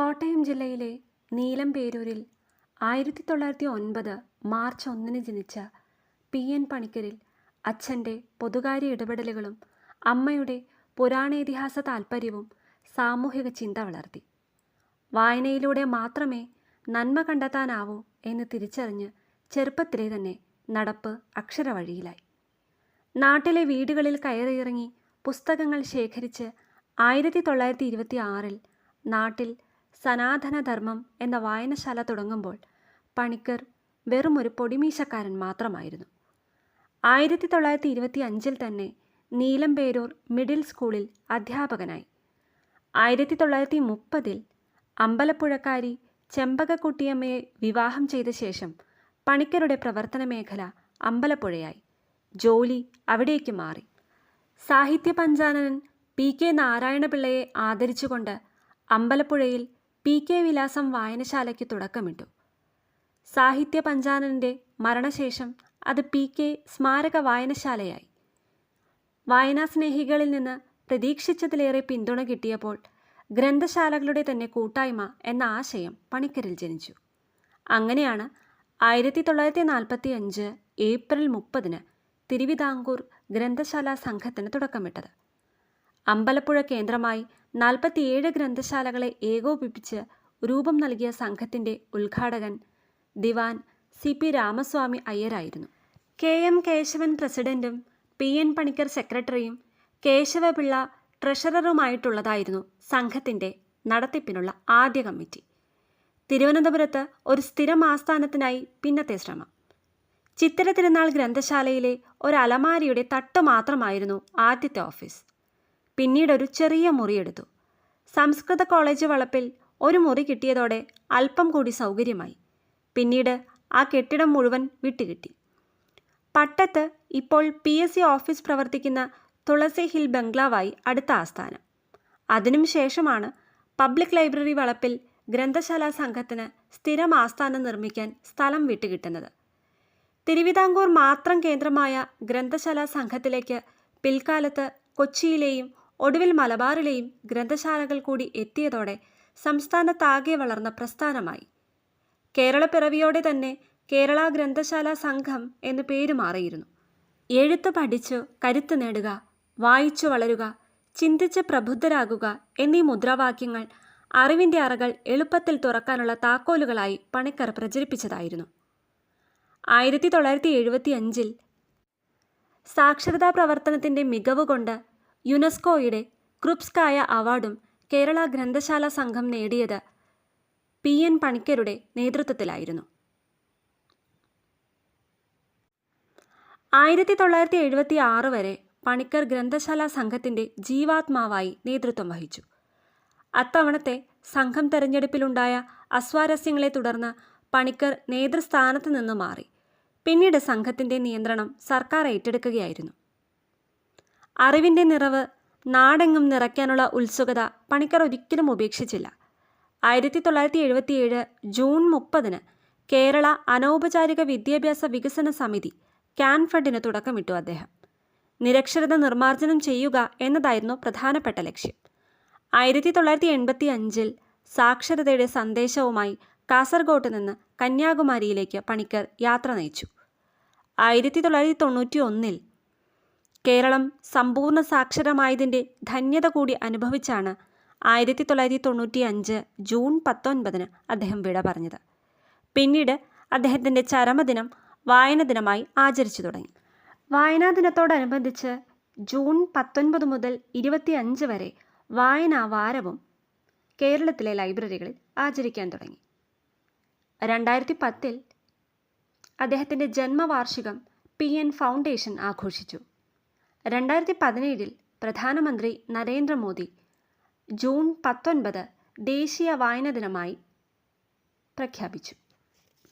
കോട്ടയം ജില്ലയിലെ നീലംപേരൂരിൽ ആയിരത്തി തൊള്ളായിരത്തി ഒൻപത് മാർച്ച് ഒന്നിന് ജനിച്ച പി എൻ പണിക്കരിൽ അച്ഛന്റെ പൊതുകാര്യ ഇടപെടലുകളും അമ്മയുടെ പുരാണേതിഹാസ താൽപ്പര്യവും സാമൂഹിക ചിന്ത വളർത്തി. വായനയിലൂടെ മാത്രമേ നന്മ കണ്ടെത്താനാവൂ എന്ന് തിരിച്ചറിഞ്ഞ് ചെറുപ്പത്തിലെ തന്നെ നടപ്പ് അക്ഷരവഴിയിലായി. നാട്ടിലെ വീടുകളിൽ കയറിയിറങ്ങി പുസ്തകങ്ങൾ ശേഖരിച്ച് ആയിരത്തി തൊള്ളായിരത്തി ഇരുപത്തി ആറിൽ നാട്ടിൽ സനാതനധർമ്മം എന്ന വായനശാല തുടങ്ങുമ്പോൾ പണിക്കർ വെറും ഒരു പൊടിമീശക്കാരൻ മാത്രമായിരുന്നു. ആയിരത്തി തൊള്ളായിരത്തി ഇരുപത്തി അഞ്ചിൽ തന്നെ നീലംപേരൂർ മിഡിൽ സ്കൂളിൽ അധ്യാപകനായി. ആയിരത്തി തൊള്ളായിരത്തി മുപ്പതിൽ അമ്പലപ്പുഴക്കാരി ചെമ്പകക്കുട്ടിയമ്മയെ വിവാഹം ചെയ്ത ശേഷം പണിക്കരുടെ പ്രവർത്തന മേഖല അമ്പലപ്പുഴയായി. ജോലി അവിടേക്ക് മാറി. സാഹിത്യ പഞ്ചാനനൻ പി കെ നാരായണപിള്ളയെ ആദരിച്ചുകൊണ്ട് അമ്പലപ്പുഴയിൽ പി കെ വിലാസം വായനശാലയ്ക്ക് തുടക്കമിട്ടു. സാഹിത്യ പഞ്ചാനന്റെ മരണശേഷം അത് പി കെ സ്മാരക വായനശാലയായി. വായനാസ്നേഹികളിൽ നിന്ന് പ്രതീക്ഷിച്ചതിലേറെ പിന്തുണ കിട്ടിയപ്പോൾ ഗ്രന്ഥശാലകളുടെ തന്നെ കൂട്ടായ്മ എന്ന ആശയം പണിക്കരിൽ ജനിച്ചു. അങ്ങനെയാണ് ആയിരത്തി തൊള്ളായിരത്തി നാൽപ്പത്തി അഞ്ച് ഏപ്രിൽ മുപ്പതിന് തിരുവിതാംകൂർ ഗ്രന്ഥശാല സംഘത്തിന് തുടക്കമിട്ടത്. അമ്പലപ്പുഴ കേന്ദ്രമായി നാൽപ്പത്തിയേഴ് ഗ്രന്ഥശാലകളെ ഏകോപിപ്പിച്ച് രൂപം നൽകിയ സംഘത്തിന്റെ ഉദ്ഘാടകൻ ദിവാൻ സി പി രാമസ്വാമി അയ്യരായിരുന്നു. കെ എം കേശവൻ പ്രസിഡന്റും പി എൻ പണിക്കർ സെക്രട്ടറിയും കേശവപിള്ള ട്രഷററുമായിട്ടുള്ളതായിരുന്നു സംഘത്തിന്റെ നടത്തിപ്പിനുള്ള ആദ്യ കമ്മിറ്റി. തിരുവനന്തപുരത്ത് ഒരു സ്ഥിരം ആസ്ഥാനത്തിനായി പിന്നത്തെ ശ്രമം. ചിത്തിര തിരുനാൾ ഗ്രന്ഥശാലയിലെ ഒരു അലമാരിയുടെ തട്ട് മാത്രമായിരുന്നു ആദ്യത്തെ ഓഫീസ്. പിന്നീട് ഒരു ചെറിയ മുറിയെടുത്തു സംസ്കൃത കോളേജ് വളപ്പിൽ ഒരു മുറി കിട്ടിയതോടെ അല്പം കൂടി സൗകര്യമായി. പിന്നീട് ആ കെട്ടിടം മുഴുവൻ വിട്ടുകിട്ടി. പട്ടത്ത് ഇപ്പോൾ പി എസ് സി ഓഫീസ് പ്രവർത്തിക്കുന്ന തുളസി ഹിൽ ബംഗ്ലാവായി അടുത്ത ആസ്ഥാനം. അതിനും ശേഷമാണ് പബ്ലിക് ലൈബ്രറി വളപ്പിൽ ഗ്രന്ഥശാല സംഘത്തിന് സ്ഥിരം ആസ്ഥാനം നിർമ്മിക്കാൻ സ്ഥലം വിട്ടുകിട്ടുന്നത്. തിരുവിതാംകൂർ മാത്രം കേന്ദ്രമായ ഗ്രന്ഥശാല സംഘത്തിലേക്ക് പിൽക്കാലത്ത് കൊച്ചിയിലെയും ഒടുവിൽ മലബാറിലെയും ഗ്രന്ഥശാലകൾ കൂടി എത്തിയതോടെ സംസ്ഥാനത്താകെ വളർന്ന പ്രസ്ഥാനമായി. കേരളപ്പിറവിയോടെ തന്നെ കേരള ഗ്രന്ഥശാല സംഘം എന്നു പേര് മാറിയിരുന്നു. എഴുത്ത് പഠിച്ചു കരുത്ത് നേടുക വായിച്ചു വളരുക ചിന്തിച്ച് പ്രബുദ്ധരാകുക എന്നീ മുദ്രാവാക്യങ്ങൾ അറിവിന്റെ അറകൾ എളുപ്പത്തിൽ തുറക്കാനുള്ള താക്കോലുകളായി പണിക്കർ പ്രചരിപ്പിച്ചതായിരുന്നു. ആയിരത്തി തൊള്ളായിരത്തി എഴുപത്തി അഞ്ചിൽ സാക്ഷരതാ പ്രവർത്തനത്തിന്റെ മികവ് കൊണ്ട് യുനെസ്കോയുടെ ക്രുപ്സ്കായ അവാർഡും കേരള ഗ്രന്ഥശാല സംഘം നേടിയത് പി എൻ പണിക്കരുടെ നേതൃത്വത്തിലായിരുന്നു. ആയിരത്തി തൊള്ളായിരത്തി എഴുപത്തി ആറ് വരെ പണിക്കർ ഗ്രന്ഥശാല സംഘത്തിന്റെ ജീവാത്മാവായി നേതൃത്വം വഹിച്ചു. അത്തവണത്തെ സംഘം തെരഞ്ഞെടുപ്പിലുണ്ടായ അസ്വാരസ്യങ്ങളെ തുടർന്ന് പണിക്കർ നേതൃസ്ഥാനത്ത് നിന്ന് മാറി. പിന്നീട് സംഘത്തിന്റെ നിയന്ത്രണം സർക്കാർ ഏറ്റെടുക്കുകയായിരുന്നു. അറിവിന്റെ നിറവ് നാടെങ്ങും നിറയ്ക്കാനുള്ള ഉത്സുകത പണിക്കർ ഒരിക്കലും ഉപേക്ഷിച്ചില്ല. ആയിരത്തി തൊള്ളായിരത്തി എഴുപത്തിയേഴ് ജൂൺ മുപ്പതിന് കേരള അനൗപചാരിക വിദ്യാഭ്യാസ വികസന സമിതി കാൻഫഡിന് തുടക്കമിട്ടു അദ്ദേഹം. നിരക്ഷരത നിർമ്മാർജനം ചെയ്യുക എന്നതായിരുന്നു പ്രധാനപ്പെട്ട ലക്ഷ്യം. ആയിരത്തി തൊള്ളായിരത്തി എൺപത്തി അഞ്ചിൽ സാക്ഷരതയുടെ സന്ദേശവുമായി കാസർഗോട്ട് നിന്ന് കന്യാകുമാരിയിലേക്ക് പണിക്കർ യാത്ര നയിച്ചു. ആയിരത്തി തൊള്ളായിരത്തി തൊണ്ണൂറ്റി ഒന്നിൽ കേരളം സമ്പൂർണ സാക്ഷരമായതിന്റെ ധന്യത കൂടി അനുഭവിച്ചാണ് ആയിരത്തി തൊള്ളായിരത്തി തൊണ്ണൂറ്റി അഞ്ച് ജൂൺ പത്തൊൻപതിന് അദ്ദേഹം വിട പറഞ്ഞത്. പിന്നീട് അദ്ദേഹത്തിന്റെ ചരമദിനം വായന ദിനമായി ആചരിച്ചു തുടങ്ങി. വായനാ ദിനത്തോടനുബന്ധിച്ച് ജൂൺ പത്തൊൻപത് മുതൽ ഇരുപത്തിയഞ്ച് വരെ വായനാ വാരവും കേരളത്തിലെ ലൈബ്രറികളിൽ ആചരിക്കാൻ തുടങ്ങി. രണ്ടായിരത്തി പത്തിൽ അദ്ദേഹത്തിന്റെ ജന്മവാർഷികം പി എൻ ഫൗണ്ടേഷൻ ആഘോഷിച്ചു. രണ്ടായിരത്തി പതിനേഴിൽ പ്രധാനമന്ത്രി നരേന്ദ്രമോദി ജൂൺ പത്തൊൻപത് ദേശീയ വായന ദിനമായി പ്രഖ്യാപിച്ചു.